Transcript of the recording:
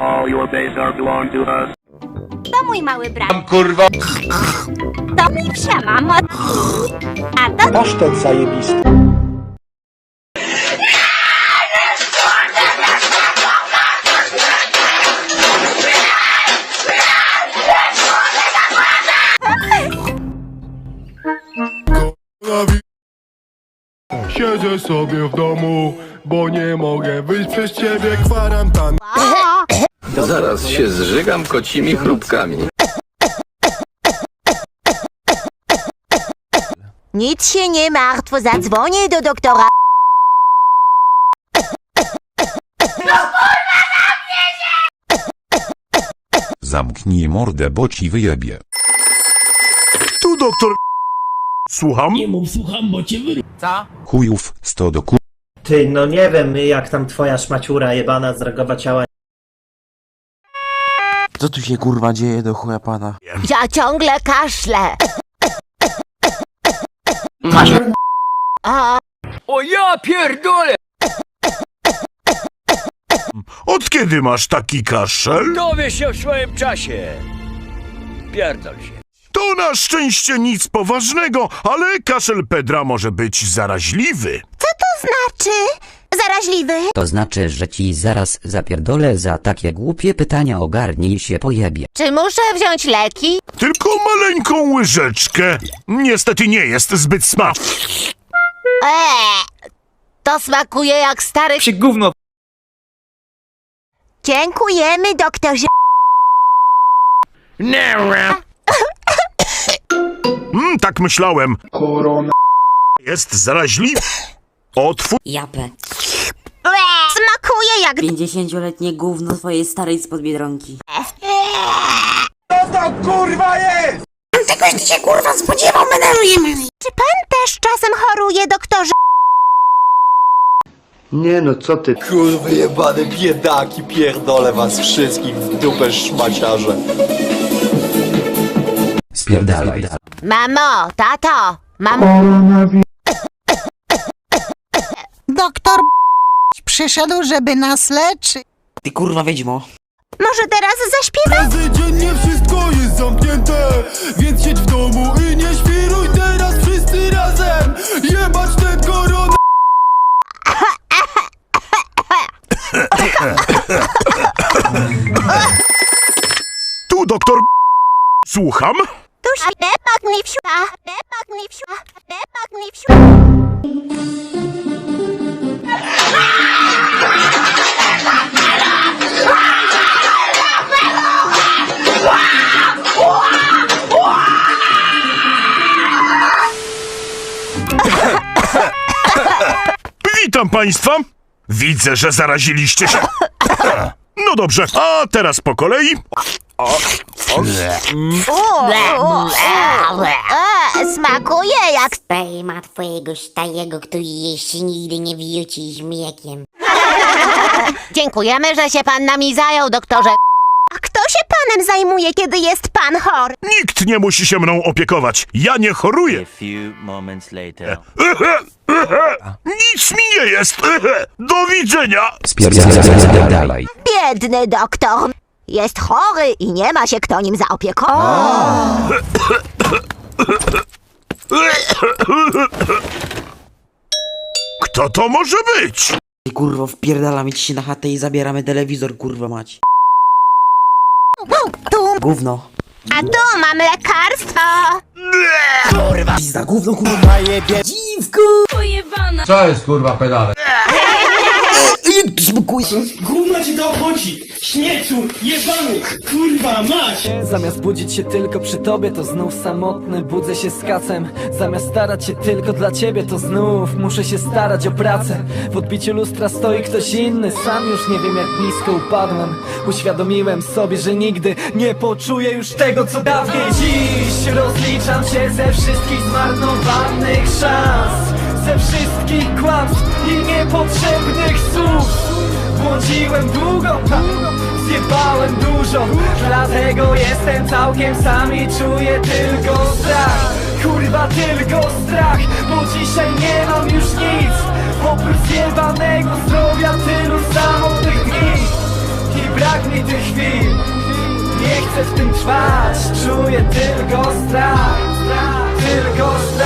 All your base are belong to us. To mój mały brat. kurwa. To mi wsia mama. A to Pasztet zajebisty. Siedzę sobie w domu, bo nie mogę wyjść przez ciebie kwarantan. Zaraz się zżygam kocimi chrupkami. nic się nie martw, zadzwonię do doktora. Zamknij mordę, bo ci wyjebie. Tu doktor... Słucham? Chujów, sto do ku... Ty, no nie wiem jak tam twoja szmaciura jebana z rogowa ciała. Co tu się kurwa dzieje do chuja pana? Ja ciągle kaszlę. A, Od kiedy masz taki kaszel? Dowie się w swoim czasie. Pierdol się. To na szczęście nic poważnego, ale kaszel Pedra może być zaraźliwy. znaczy zaraźliwy. To znaczy, że ci zaraz zapierdolę za takie głupie pytania ogarnij się pojebie. Czy muszę wziąć leki? Tylko maleńką łyżeczkę. Niestety nie jest zbyt smaczny. Eee, to smakuje jak stary... Się gówno Dziękujemy, doktorze. Mm, tak myślałem. Korona. Jest zaraźliwy. Otwór... Japę. Smakuje jak... 50-letnie gówno twojej starej spod Biedronki. Czy pan też czasem choruje, doktorze? Nie no, co ty? Kurwy jebane biedaki, pierdolę was wszystkich w dupę szmaciarze. Spierdalaj. Mamo, tato, mamo... Doktor przyszedł, żeby nas leczyć. Ty kurwa wiedźmo. Może teraz zaśpiewam? Dziennie wszystko jest zamknięte, więc siedź w domu i nie świruj teraz wszyscy razem. Jebać ten koronę. Tu doktor... Słucham? Tuż depak mi wsiła, depak mi wsiła, depak mi wsiła. Witam państwa. Widzę, że zaraziliście się. No dobrze, a teraz po kolei. E, smakuje jak... Spray ma twojego stajego, który jeszcze nigdy nie wrzucił z mlekiem. Dziękujemy, że się pan nami zajął, doktorze. A kto się panem zajmuje, kiedy jest pan chory? Nikt nie musi się mną opiekować. Ja nie choruję. few moments later. Ehe, ehe. Nic mi nie jest. Ehe. Do widzenia. Spierdalaj. Biedny doktor. Jest chory i nie ma się kto nim zaopiekować. Kto to może być? Ty kurwo wpierdalamy ci się na chatę i zabieramy telewizor kurwa mać. Gówno. a tu mam lekarstwo. Pizda gówno kurwa jebie. Dziwko! Co jest kurwa pedale? Gówno ci to obchodzi! Jebany! Kurwa, mać! Zamiast budzić się tylko przy tobie, to znów samotny budzę się z kacem. Zamiast starać się tylko dla ciebie, to znów muszę się starać o pracę. W odbiciu lustra stoi ktoś inny, sam już nie wiem jak nisko upadłem. Uświadomiłem sobie, że nigdy nie poczuję już tego co dawniej. Dziś rozliczam się ze wszystkich zmarnowanych szans Ze wszystkich kłamstw i niepotrzebnych słów. Błądziłem długo, Zjebałem dużo, dlatego jestem całkiem sam i czuję tylko strach. Kurwa tylko strach, bo dzisiaj nie mam już nic. Oprócz zjebanego zdrowia tylu samotnych dni. I brak mi tych chwil, nie chcę w tym trwać Czuję tylko strach, tylko strach.